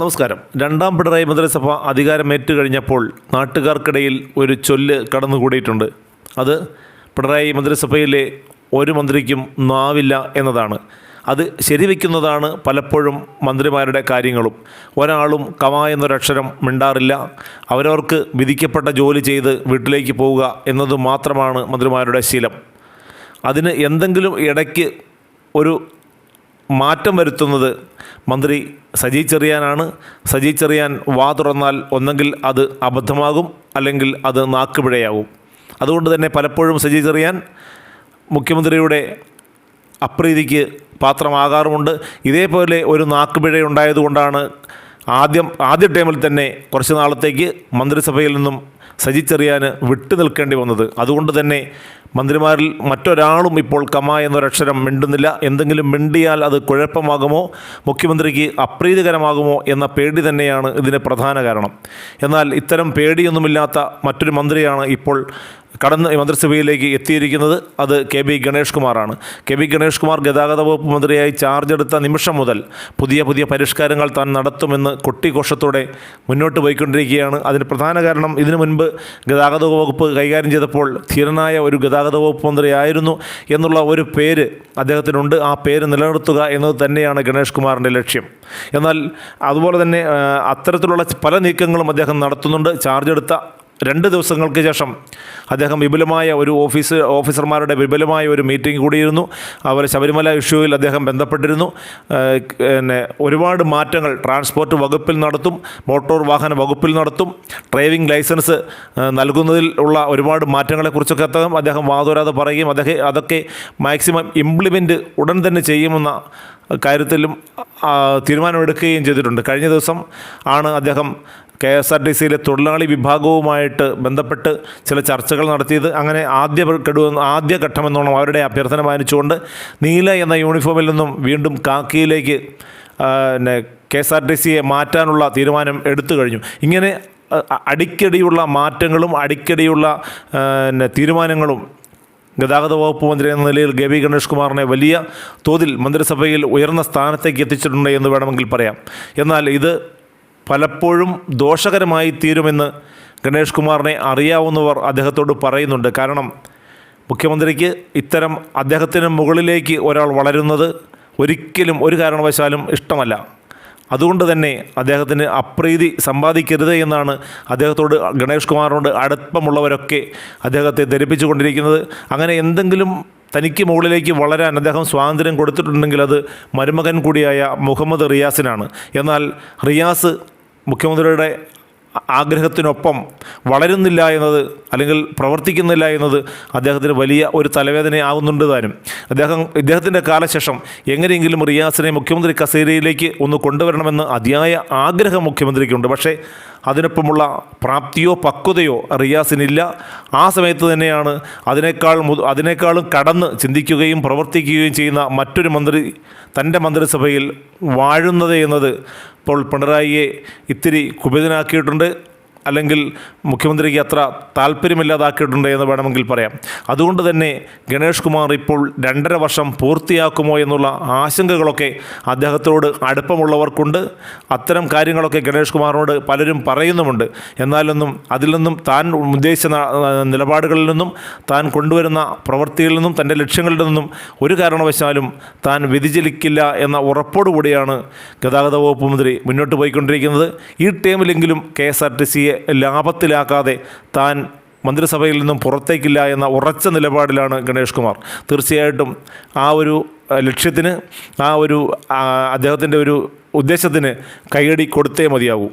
നമസ്കാരം. രണ്ടാം പിണറായി മന്ത്രിസഭ അധികാരമേറ്റു കഴിഞ്ഞപ്പോൾ നാട്ടുകാർക്കിടയിൽ ഒരു ചൊല്ല് കടന്നുകൂടിയിട്ടുണ്ട്. അത് പിണറായി മന്ത്രിസഭയിലെ ഒരു മന്ത്രിക്കും നാവില്ല എന്നതാണ്. അത് ശരിവെക്കുന്നതാണ് പലപ്പോഴും മന്ത്രിമാരുടെ കാര്യങ്ങളും. ഒരാളും കമ എന്നൊരക്ഷരം മിണ്ടാറില്ല. അവരവർക്ക് വിധിക്കപ്പെട്ട ജോലി ചെയ്ത് വീട്ടിലേക്ക് പോവുക എന്നത് മാത്രമാണ് മന്ത്രിമാരുടെ ശീലം. അതിന് എന്തെങ്കിലും ഇടയ്ക്ക് ഒരു മാറ്റം വരുത്തുന്നത്. മന്ത്രി സജി ചെറിയാനാണ്. സജി ചെറിയാൻ വാ തുറന്നാൽ ഒന്നെങ്കിൽ അത് അബദ്ധമാകും അല്ലെങ്കിൽ അത് നാക്കുപിഴയാകും. അതുകൊണ്ട് തന്നെ പലപ്പോഴും സജി ചെറിയാൻ മുഖ്യമന്ത്രിയുടെ അപ്രീതിക്ക് പാത്രമാകാറുമുണ്ട്. ഇതേപോലെ ഒരു നാക്കുപിഴ ഉണ്ടായതുകൊണ്ടാണ് ആദ്യം ആദ്യ ടൈമിൽ തന്നെ കുറച്ച് നാളത്തേക്ക് മന്ത്രിസഭയിൽ നിന്നും സജി ചെറിയാന് വിട്ടു നിൽക്കേണ്ടി വന്നത്. അതുകൊണ്ട് തന്നെ മന്ത്രിമാരിൽ മറ്റൊരാളും ഇപ്പോൾ കമ എന്നൊരക്ഷരം മിണ്ടുന്നില്ല. എന്തെങ്കിലും മിണ്ടിയാൽ അത് കുഴപ്പമാകുമോ? മുഖ്യമന്ത്രിക്ക് അപ്രീതികരമാകുമോ എന്ന പേടി തന്നെയാണ് ഇതിന് പ്രധാന കാരണം. എന്നാൽ ഇത്തരം പേടിയൊന്നുമില്ലാത്ത മറ്റൊരു മന്ത്രിയാണ് ഇപ്പോൾ കടന്ന് മന്ത്രിസഭയിലേക്ക് എത്തിയിരിക്കുന്നത് അത് കെ ബി ഗണേഷ് കുമാറാണ്. കെ ബി ഗണേഷ് കുമാർ ഗതാഗത വകുപ്പ് മന്ത്രിയായി ചാർജ് എടുത്ത നിമിഷം മുതൽ പുതിയ പുതിയ പരിഷ്കാരങ്ങൾ താൻ നടത്തുമെന്ന് കൊട്ടിഘോഷത്തോടെ മുന്നോട്ട് പോയിക്കൊണ്ടിരിക്കുകയാണ്. അതിന് പ്രധാന കാരണം ഇതിനു മുൻപ് ഗതാഗത വകുപ്പ് കൈകാര്യം ചെയ്തപ്പോൾ ധീരനായ ഒരു ഗതാഗത വകുപ്പ് മന്ത്രിയായിരുന്നു എന്നുള്ള ഒരു പേര് അദ്ദേഹത്തിനുണ്ട്. ആ പേര് നിലനിർത്തുക എന്നത് തന്നെയാണ് ഗണേഷ് കുമാറിന്റെ ലക്ഷ്യം. എന്നാൽ അതുപോലെ തന്നെ അത്തരത്തിലുള്ള പല നീക്കങ്ങളും അദ്ദേഹം നടത്തുന്നുണ്ട്. ചാർജ് എടുത്ത രണ്ട് ദിവസങ്ങൾക്ക് ശേഷം അദ്ദേഹം വിപുലമായ ഒരു ഓഫീസ് ഓഫീസർമാരുടെ വിപുലമായ ഒരു മീറ്റിംഗ് കൂടിയിരുന്നു. അവർ ശബരിമല ഇഷ്യൂവിൽ അദ്ദേഹം ബന്ധപ്പെട്ടിരുന്നു. പിന്നെ ഒരുപാട് മാറ്റങ്ങൾ ട്രാൻസ്പോർട്ട് വകുപ്പിൽ നടത്തും മോട്ടോർ വാഹന വകുപ്പിൽ നടത്തും ഡ്രൈവിംഗ് ലൈസൻസ് നൽകുന്നതിൽ ഉള്ള ഒരുപാട് മാറ്റങ്ങളെക്കുറിച്ചൊക്കെ അദ്ദേഹം അദ്ദേഹം വാതോരാതെ പറയുകയും അദ്ദേഹം അതൊക്കെ മാക്സിമം ഇംപ്ലിമെന്റ് ഉടൻ തന്നെ ചെയ്യുമെന്ന കാര്യത്തിലും തീരുമാനമെടുക്കുകയും ചെയ്തിട്ടുണ്ട്. കഴിഞ്ഞ ദിവസം ആണ് അദ്ദേഹം കെ എസ് ആർ ടി സിയിലെ തൊഴിലാളി വിഭാഗവുമായിട്ട് ബന്ധപ്പെട്ട് ചില ചർച്ചകൾ നടത്തിയത്. അങ്ങനെ ആദ്യ ഗഡു ആദ്യ ഘട്ടമെന്നോണം അവരുടെ അഭ്യർത്ഥന മാനിച്ചുകൊണ്ട് നീല എന്ന യൂണിഫോമിൽ നിന്നും വീണ്ടും കാക്കിയിലേക്ക് പിന്നെ കെ എസ് ആർ ടി സിയെ മാറ്റാനുള്ള തീരുമാനം എടുത്തു കഴിഞ്ഞു. ഇങ്ങനെ അടിക്കടിയുള്ള മാറ്റങ്ങളും അടിക്കടിയുള്ള തീരുമാനങ്ങളും ഗതാഗത വകുപ്പ് മന്ത്രി എന്ന നിലയിൽ ഗവി ഗണേഷ് കുമാറിനെ വലിയ തോതിൽ മന്ത്രിസഭയിൽ ഉയർന്ന സ്ഥാനത്തേക്ക് എത്തിച്ചിട്ടുണ്ട് എന്ന് വേണമെങ്കിൽ പറയാം. എന്നാൽ ഇത് പലപ്പോഴും ദോഷകരമായി തീരുമെന്ന് ഗണേഷ് കുമാറിനെ അറിയാവുന്നവർ അദ്ദേഹത്തോട് പറയുന്നുണ്ട്. കാരണം മുഖ്യമന്ത്രിക്ക് ഇത്തരം അദ്ദേഹത്തിന് മുകളിലേക്ക് ഒരാൾ വളരുന്നത് ഒരിക്കലും ഒരു കാരണവശാലും ഇഷ്ടമല്ല. അതുകൊണ്ട് തന്നെ അദ്ദേഹത്തിന് അപ്രീതി സമ്പാദിക്കരുത് എന്നാണ് അദ്ദേഹത്തോട് ഗണേഷ് കുമാറിനോട് അടുപ്പമുള്ളവരൊക്കെ അദ്ദേഹത്തെ ധരിപ്പിച്ചുകൊണ്ടിരിക്കുന്നത്. അങ്ങനെ എന്തെങ്കിലും തനിക്ക് മുകളിലേക്ക് വളരാൻ അദ്ദേഹം സ്വാതന്ത്ര്യം കൊടുത്തിട്ടുണ്ടെങ്കിൽ അത് മരുമകൻ കൂടിയായ മുഹമ്മദ് റിയാസിനാണ്. എന്നാൽ റിയാസ് മുഖ്യമന്ത്രിയുടെ ആഗ്രഹത്തിനൊപ്പം വളരുന്നില്ല എന്നത് അല്ലെങ്കിൽ പ്രവർത്തിക്കുന്നില്ല എന്നത് അദ്ദേഹത്തിന് വലിയ ഒരു തലവേദനയാകുന്നുണ്ട് താനും. അദ്ദേഹം ഇദ്ദേഹത്തിന്റെ കാലശേഷം എങ്ങനെയെങ്കിലും റിയാസിനെ മുഖ്യമന്ത്രി കസേരയിലേക്ക് ഒന്ന് കൊണ്ടുവരണമെന്ന് അതിയായ ആഗ്രഹം മുഖ്യമന്ത്രിക്കുണ്ട്. പക്ഷേ അതിനൊപ്പമുള്ള പ്രാപ്തിയോ പക്വതയോ റിയാസിനില്ല. ആ സമയത്ത് തന്നെയാണ് അതിനേക്കാൾ അതിനേക്കാളും കടന്ന് ചിന്തിക്കുകയും പ്രവർത്തിക്കുകയും ചെയ്യുന്ന മറ്റൊരു മന്ത്രി തന്റെ മന്ത്രിസഭയിൽ വാഴുന്നത് എന്നത് ഇപ്പോൾ പിണറായിയെ ഇത്തിരി കുപിതനാക്കിയിട്ടുണ്ട്. അല്ലെങ്കിൽ മുഖ്യമന്ത്രിക്ക് അത്ര താല്പര്യമില്ലാതാക്കിയിട്ടുണ്ട് എന്ന് വേണമെങ്കിൽ പറയാം. അതുകൊണ്ട് തന്നെ ഗണേഷ് കുമാർ ഇപ്പോൾ രണ്ടര വർഷം പൂർത്തിയാക്കുമോ എന്നുള്ള ആശങ്കകളൊക്കെ അദ്ദേഹത്തോട് അടുപ്പമുള്ളവർക്കുണ്ട്. അത്തരം കാര്യങ്ങളൊക്കെ ഗണേഷ് കുമാറിനോട് പലരും പറയുന്നുമുണ്ട്. എന്നാലൊന്നും അതിൽ നിന്നും താൻ ഉദ്ദേശിച്ച നിലപാടുകളിൽ നിന്നും താൻ കൊണ്ടുവരുന്ന പ്രവൃത്തിയിൽ നിന്നും തന്റെ ലക്ഷ്യങ്ങളിൽ നിന്നും ഒരു കാരണവശാലും താൻ വ്യതിചലിക്കില്ല എന്ന ഉറപ്പോടുകൂടിയാണ് ഗതാഗത വകുപ്പ് മന്ത്രി മുന്നോട്ട് പോയിക്കൊണ്ടിരിക്കുന്നത്. ഈ ടൈമിലെങ്കിലും കെ എസ് ആർ ടി സിയെ ലാഭത്തിലാക്കാതെ താൻ മന്ത്രിസഭയിൽ നിന്നും പുറത്തേക്കില്ല എന്ന ഉറച്ച നിലപാടിലാണ് ഗണേഷ് കുമാർ. തീർച്ചയായിട്ടും ആ ഒരു ലക്ഷ്യത്തിന് ആ ഒരു അദ്ദേഹത്തിന്റെ ഒരു ഉദ്ദേശത്തിന് കൈയടി കൊടുത്തേ മതിയാകൂ